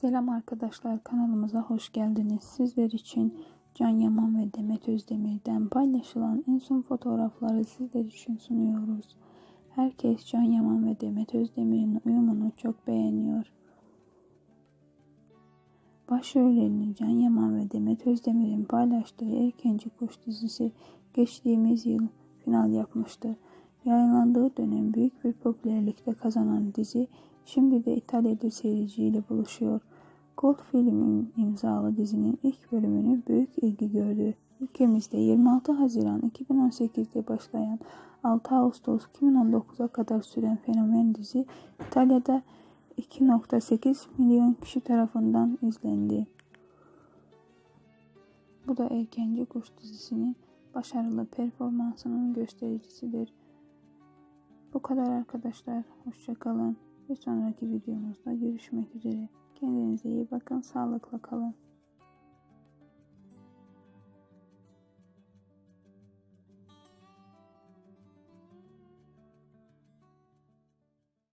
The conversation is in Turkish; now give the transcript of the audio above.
Selam arkadaşlar kanalımıza hoş geldiniz. Sizler için Can Yaman ve Demet Özdemir'den paylaşılan en son fotoğrafları sizler için sunuyoruz. Herkes Can Yaman ve Demet Özdemir'in uyumunu çok beğeniyor. Başrollerini Can Yaman ve Demet Özdemir'in paylaştığı Erkenci Kuş dizisi geçtiğimiz yıl final yapmıştı. Yayınlandığı dönem büyük bir popülerlikte kazanan dizi şimdi de İtalya'da seyirciyle buluşuyor. Gold filmin imzalı dizinin ilk bölümünü büyük ilgi gördü. Ülkemizde 26 Haziran 2018'de başlayan 6 Ağustos 2019'a kadar süren fenomen dizi İtalya'da 2.8 milyon kişi tarafından izlendi. Bu da Erkenci Kuş dizisinin başarılı performansının göstericisidir. Bu kadar arkadaşlar. Hoşçakalın. Bir sonraki videomuzda görüşmek üzere. Kendinize iyi bakın. Sağlıkla kalın.